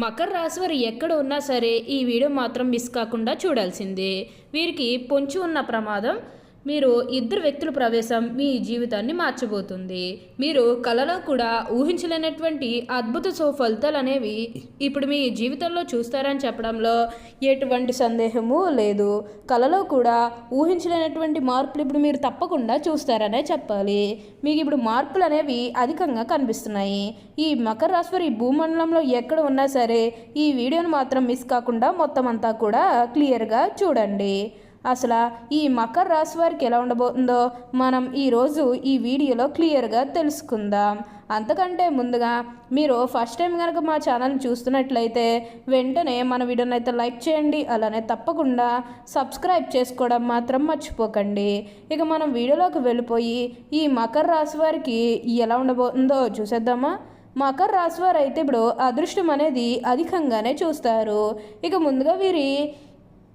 మకర రాశి వారు ఎక్కడ ఉన్నా సరే ఈ వీడియో మాత్రం మిస్ కాకుండా చూడాల్సిందే. వీరికి పొంచి ఉన్న ప్రమాదం మీరు ఇద్దరు వ్యక్తుల ప్రవేశం మీ జీవితాన్ని మార్చబోతుంది. మీరు కలలో కూడా ఊహించలేనటువంటి అద్భుత సో ఫలితాలు అనేవి ఇప్పుడు మీ జీవితంలో చూస్తారని చెప్పడంలో ఎటువంటి సందేహము లేదు. కలలో కూడా ఊహించలేనటువంటి మార్పులు ఇప్పుడు మీరు తప్పకుండా చూస్తారనే చెప్పాలి. మీకు ఇప్పుడు మార్పులు అనేవి అధికంగా కనిపిస్తున్నాయి. ఈ మకర రాశి ఈ భూమండలంలో ఎక్కడ ఉన్నా సరే ఈ వీడియోను మాత్రం మిస్ కాకుండా మొత్తం అంతా కూడా క్లియర్గా చూడండి. అసలు ఈ మకర రాశి వారికి ఎలా ఉండబోతుందో మనం ఈరోజు ఈ వీడియోలో క్లియర్గా తెలుసుకుందాం. అంతకంటే ముందుగా మీరు ఫస్ట్ టైం కనుక మా ఛానల్ని చూస్తున్నట్లయితే వెంటనే మన వీడియోని అయితే లైక్ చేయండి అలానే తప్పకుండా సబ్స్క్రైబ్ చేసుకోవడం మాత్రం మర్చిపోకండి. ఇక మనం వీడియోలోకి వెళ్ళిపోయి ఈ మకర రాశి వారికి ఎలా ఉండబోతుందో చూసేద్దామా? మకర రాశి వారు అయితే ఇప్పుడు అదృష్టం అనేది అధికంగానే చూస్తారు. ఇక ముందుగా వీరి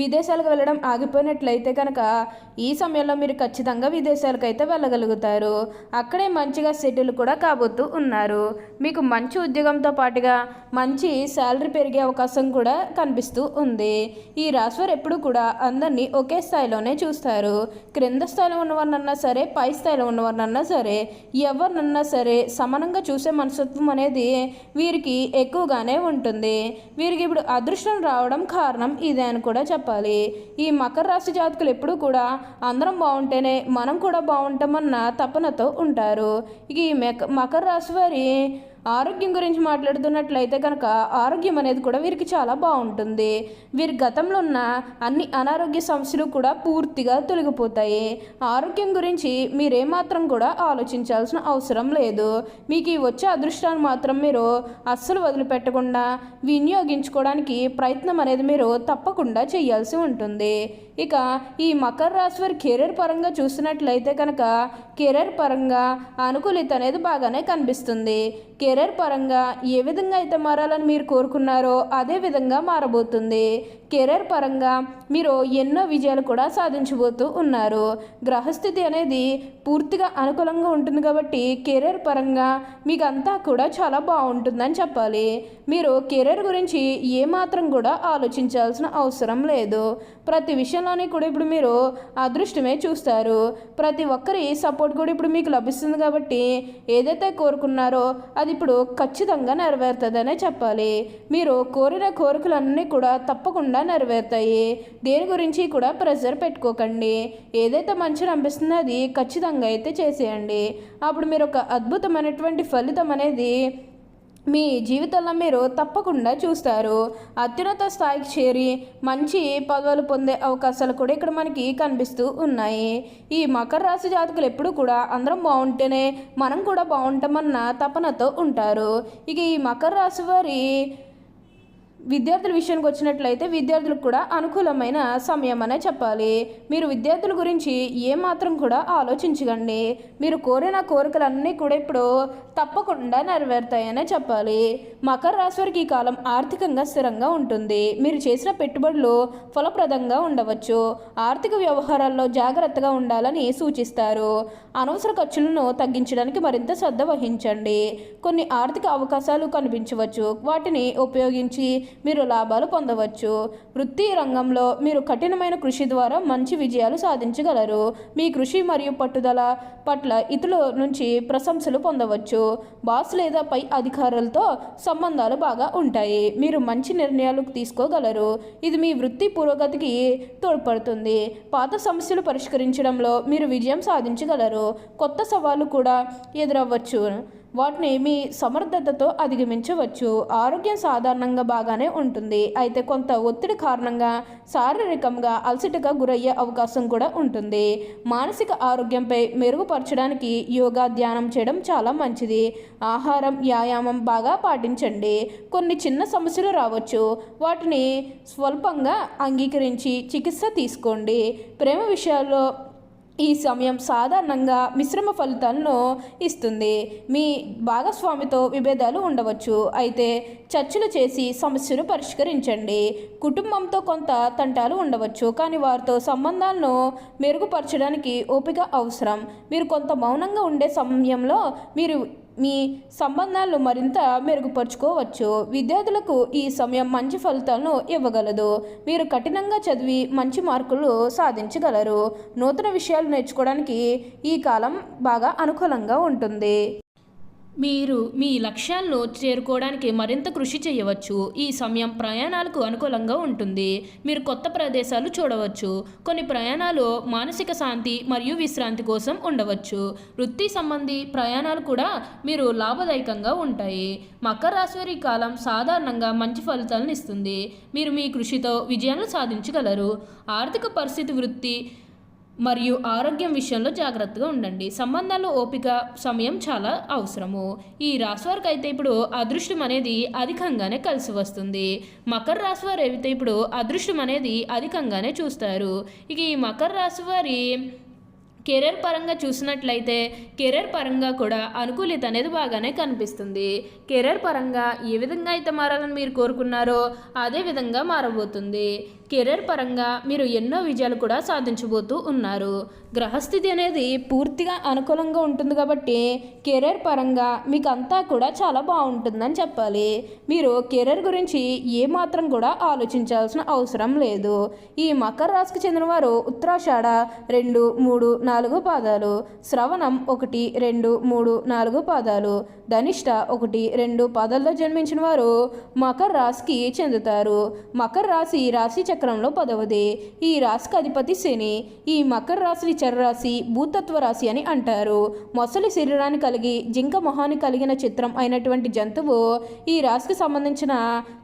విదేశాలకు వెళ్ళడం ఆగిపోయినట్లయితే కనుక ఈ సమయంలో మీరు ఖచ్చితంగా విదేశాలకు అయితే వెళ్ళగలుగుతారు. అక్కడే మంచిగా సెటిల్ కూడా కాబోతూ ఉన్నారు. మీకు మంచి ఉద్యోగంతో పాటుగా మంచి శాలరీ పెరిగే అవకాశం కూడా కనిపిస్తూ ఉంది. ఈ రాశివారు ఎప్పుడు కూడా అందరినీ ఒకే స్థాయిలోనే చూస్తారు. క్రింద స్థాయిలో ఉన్నవారినన్నా సరే పై స్థాయిలో ఉన్నవారినన్నా సరే ఎవరినన్నా సరే సమానంగా చూసే మనస్తత్వం అనేది వీరికి ఎక్కువగానే ఉంటుంది. వీరికి ఇప్పుడు అదృష్టం రావడం కారణం ఇదే అని కూడా చెప్పాలి. ఈ మకర రాశి జాతకులు ఎప్పుడూ కూడా అందరం బాగుంటేనే మనం కూడా బాగుంటామన్న తపనతో ఉంటారు. ఇక ఈ మెక మకర రాశి వారి ఆరోగ్యం గురించి మాట్లాడుతున్నట్లయితే కనుక ఆరోగ్యం అనేది కూడా వీరికి చాలా బాగుంటుంది. వీరి గతంలో ఉన్న అన్ని అనారోగ్య సమస్యలు కూడా పూర్తిగా తొలగిపోతాయి. ఆరోగ్యం గురించి మీరేమాత్రం కూడా ఆలోచించాల్సిన అవసరం లేదు. మీకు ఈ వచ్చే అదృష్టాన్ని మాత్రం మీరు అస్సలు వదిలిపెట్టకుండా వినియోగించుకోవడానికి ప్రయత్నం అనేది మీరు తప్పకుండా చేయాల్సి ఉంటుంది. ఇక ఈ మకర రాశి వారి కెరీర్ పరంగా చూసినట్లయితే కనుక కెరీర్ పరంగా అనుకూలిత అనేది బాగానే కనిపిస్తుంది. కెరీర్ పరంగా ఏ విధంగా అయితే మారాలని మీరు కోరుకున్నారో అదే విధంగా మారబోతుంది. కెరీర్ పరంగా మీరు ఎన్నో విజయాలు కూడా సాధించబోతూ ఉన్నారు. గ్రహస్థితి అనేది పూర్తిగా అనుకూలంగా ఉంటుంది కాబట్టి కెరీర్ పరంగా మీకు అంతా కూడా చాలా బాగుంటుందని చెప్పాలి. మీరు కెరీర్ గురించి ఏమాత్రం కూడా ఆలోచించాల్సిన అవసరం లేదు. ప్రతి విషయంలోనే కూడా ఇప్పుడు మీరు అదృష్టమే చూస్తారు. ప్రతి ఒక్కరి సపోర్ట్ కూడా ఇప్పుడు మీకు లభిస్తుంది కాబట్టి ఏదైతే కోరుకున్నారో అది ఇప్పుడు ఖచ్చితంగా నెరవేరుతుందనే చెప్పాలి. మీరు కోరిన కోరికలన్నీ కూడా తప్పకుండా నెరవేరుతాయి. దేని గురించి కూడా ప్రెషర్ పెట్టుకోకండి. ఏదైతే మంచిని అనిపిస్తుందో అది ఖచ్చితంగా అయితే చేసేయండి. అప్పుడు మీరు ఒక అద్భుతమైనటువంటి ఫలితం అనేది మీ జీవితంలో మీరు తప్పకుండా చూస్తారు. అత్యున్నత స్థాయికి చేరి మంచి పదవులు పొందే అవకాశాలు కూడా ఇక్కడ మనకి కనిపిస్తూ ఉన్నాయి. ఈ మకర రాశి జాతకులు ఎప్పుడు కూడా అందరం బాగుంటేనే మనం కూడా బాగుంటామన్న తపనతో ఉంటారు. ఇక ఈ మకర రాశి వారి విద్యార్థుల విషయానికి వచ్చినట్లయితే విద్యార్థులకు కూడా అనుకూలమైన సమయం అనే చెప్పాలి. మీరు విద్యార్థుల గురించి ఏమాత్రం కూడా ఆలోచించకండి. మీరు కోరిన కోరికలన్నీ కూడా ఇప్పుడు తప్పకుండా నెరవేరుతాయనే చెప్పాలి. మకర రాశి వారికి ఈ కాలం ఆర్థికంగా స్థిరంగా ఉంటుంది. మీరు చేసిన పెట్టుబడులు ఫలప్రదంగా ఉండవచ్చు. ఆర్థిక వ్యవహారాల్లో జాగ్రత్తగా ఉండాలని సూచిస్తారు. అనవసర ఖర్చులను తగ్గించడానికి మరింత శ్రద్ధ వహించండి. కొన్ని ఆర్థిక అవకాశాలు కనిపించవచ్చు. వాటిని ఉపయోగించి మీరు లాభాలు పొందవచ్చు. వృత్తి రంగంలో మీరు కఠినమైన కృషి ద్వారా మంచి విజయాలు సాధించగలరు. మీ కృషి మరియు పట్టుదల పట్ల ఇతరుల నుంచి ప్రశంసలు పొందవచ్చు. బాస్ లేదా పై అధికారులతో సంబంధాలు బాగా ఉంటాయి. మీరు మంచి నిర్ణయాలు తీసుకోగలరు. ఇది మీ వృత్తి పురోగతికి తోడ్పడుతుంది. పాత సమస్యలు పరిష్కరించడంలో మీరు విజయం సాధించగలరు. కొత్త సవాళ్ళు కూడా ఎదురవ్వచ్చు. వాటిని మీ సమర్థతతో అధిగమించవచ్చు. ఆరోగ్యం సాధారణంగా బాగానే ఉంటుంది. అయితే కొంత ఒత్తిడి కారణంగా శారీరకంగా అలసటగా గురయ్యే అవకాశం కూడా ఉంటుంది. మానసిక ఆరోగ్యంపై మెరుగుపరచడానికి యోగా ధ్యానం చేయడం చాలా మంచిది. ఆహారం వ్యాయామం బాగా పాటించండి. కొన్ని చిన్న సమస్యలు రావచ్చు. వాటిని స్వల్పంగా అంగీకరించి చికిత్స తీసుకోండి. ప్రేమ విషయాల్లో ఈ సమయం సాధారణంగా మిశ్రమ ఫలితాలను ఇస్తుంది. మీ భాగస్వామితో విభేదాలు ఉండవచ్చు. అయితే చర్చలు చేసి సమస్యను పరిష్కరించండి. కుటుంబంతో కొంత తంటాలు ఉండవచ్చు. కానీ వారితో సంబంధాలను మెరుగుపరచడానికి ఓపిక అవసరం. మీరు కొంత మౌనంగా ఉండే సమయంలో మీరు మీ సంబంధాలను మరింత మెరుగుపరుచుకోవచ్చు. విద్యార్థులకు ఈ సమయం మంచి ఫలితాలను ఇవ్వగలదు. మీరు కఠినంగా చదివి మంచి మార్కులు సాధించగలరు. నూతన విషయాలు నేర్చుకోవడానికి ఈ కాలం బాగా అనుకూలంగా ఉంటుంది. మీరు మీ లక్ష్యాలను చేరుకోవడానికి మరింత కృషి చేయవచ్చు. ఈ సమయం ప్రయాణాలకు అనుకూలంగా ఉంటుంది. మీరు కొత్త ప్రదేశాలు చూడవచ్చు. కొన్ని ప్రయాణాలు మానసిక శాంతి మరియు విశ్రాంతి కోసం ఉండవచ్చు. వృత్తి సంబంధి ప్రయాణాలు కూడా మీరు లాభదాయకంగా ఉంటాయి. మకర రాశి కాలం సాధారణంగా మంచి ఫలితాలను ఇస్తుంది. మీరు మీ కృషితో విజయాలను సాధించగలరు. ఆర్థిక పరిస్థితి వృత్తి మరియు ఆరోగ్యం విషయంలో జాగ్రత్తగా ఉండండి. సంబంధాల్లో ఓపిక సమయం చాలా అవసరము. ఈ రాశి వారికి అయితే ఇప్పుడు అదృష్టం అనేది అధికంగానే కలిసి వస్తుంది. మకర రాశి వారు అయితే ఇప్పుడు అదృష్టం అనేది అధికంగానే చూస్తారు. ఇక ఈ మకర రాశి వారి కెరీర్ పరంగా చూసినట్లయితే కెరీర్ పరంగా కూడా అనుకూలిత అనేది బాగానే కనిపిస్తుంది. కెరీర్ పరంగా ఏ విధంగా అయితే మారాలని మీరు కోరుకున్నారో అదే విధంగా మారబోతుంది. కెరీర్ పరంగా మీరు ఎన్నో విజయాలు కూడా సాధించబోతూ ఉన్నారు. గ్రహస్థితి అనేది పూర్తిగా అనుకూలంగా ఉంటుంది కాబట్టి కెరీర్ పరంగా మీకు అంతా కూడా చాలా బాగుంటుందని చెప్పాలి. మీరు కెరీర్ గురించి ఏమాత్రం కూడా ఆలోచించాల్సిన అవసరం లేదు. ఈ మకర రాశికి చెందినవారు ఉత్తరాషాఢ రెండు మూడు నాలుగు నాలుగు పాదాలు శ్రవణం ఒకటి రెండు మూడు నాలుగు పాదాలు ధనిష్ట ఒకటి రెండు పాదాల్లో జన్మించిన వారు మకర రాశికి చెందుతారు. మకర రాశి రాశి చక్రంలో పదవది. ఈ రాశికి అధిపతి శని. ఈ మకర రాశిని చర్రాశి భూతత్వ రాశి అని అంటారు. మొసలి శరీరాన్ని కలిగి జింక మొహాన్ని కలిగిన చిత్రం అయినటువంటి జంతువు ఈ రాశికి సంబంధించిన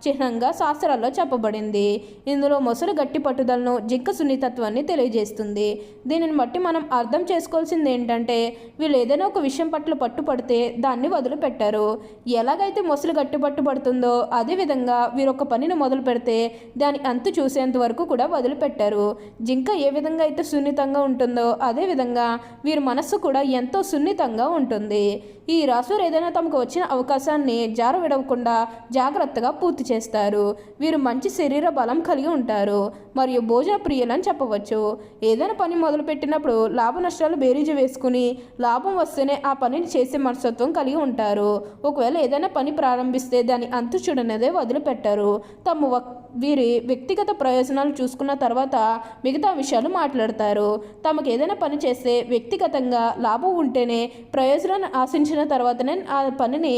చిహ్నంగా శాస్త్రాల్లో చెప్పబడింది. ఇందులో మొసలి గట్టి పట్టుదలను జింక సున్నితత్వాన్ని తెలియజేస్తుంది. దీనిని బట్టి మనం అర్థం చేసుకోవాల్సింది ఏంటంటే వీళ్ళు ఏదైనా ఒక విషయం పట్ల పట్టుపడితే దాన్ని వదిలిపెట్టారు. ఎలాగైతే మొసలి గట్టి పట్టుబడుతుందో అదేవిధంగా వీరు ఒక పనిని మొదలు పెడితే దాని అంతు చూసేంత వరకు కూడా వదిలిపెట్టారు. జింక ఏ విధంగా అయితే సున్నితంగా ఉంటుందో అదేవిధంగా వీరి మనస్సు కూడా ఎంతో సున్నితంగా ఉంటుంది. ఈ రాసులు ఏదైనా తమకు వచ్చిన అవకాశాన్ని జార విడవకుండా జాగ్రత్తగా పూర్తి చేస్తారు. వీరు మంచి శరీర బలం కలిగి ఉంటారు. మరియు భోజన ప్రియులని చెప్పవచ్చు. ఏదైనా పని మొదలుపెట్టినప్పుడు లాభ నష్టాలు బేరీజు వేసుకుని లాభం వస్తేనే ఆ పనిని చేసే మనస్తత్వం కలిగి ఉంటారు. ఒకవేళ ఏదైనా పని ప్రారంభిస్తే దాని అంతు చూడనేదే వదిలిపెట్టారు. తమ వీరి వ్యక్తిగత ప్రయోజనాలు చూసుకున్న తర్వాత మిగతా విషయాలు మాట్లాడతారు. తమకు ఏదైనా పని చేస్తే వ్యక్తిగతంగా లాభం ఉంటేనే ప్రయోజనాన్ని ఆశించిన తర్వాతనే ఆ పనిని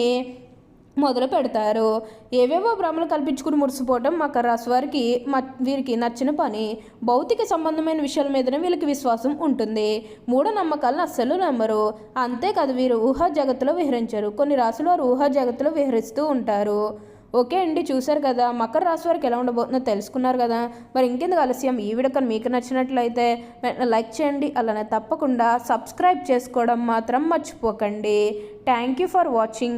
మొదలు పెడతారు. ఏవేవో భ్రమలు కల్పించుకుని మురిసిపోవటం మకర రాశి వారికి మ వీరికి నచ్చిన పని. భౌతిక సంబంధమైన విషయాల మీదనే వీళ్ళకి విశ్వాసం ఉంటుంది. మూఢనమ్మకాలను అస్సలు నమ్మరు. అంతేకాదు వీరు ఊహా జగత్తులో విహరించరు. కొన్ని రాసులు వారు ఊహా జగత్తులో విహరిస్తూ ఉంటారు. ఓకే అండి చూశారు కదా. మకర రాశి వారికి ఎలా ఉండబోతుందో తెలుసుకున్నారు కదా. మరి ఇంకెందుకు ఆలస్యం? ఈ వీడియో కానీ మీకు నచ్చినట్లయితే వెంటనే లైక్ చేయండి. అలానే తప్పకుండా సబ్స్క్రైబ్ చేసుకోవడం మాత్రం మర్చిపోకండి. Thank you for watching.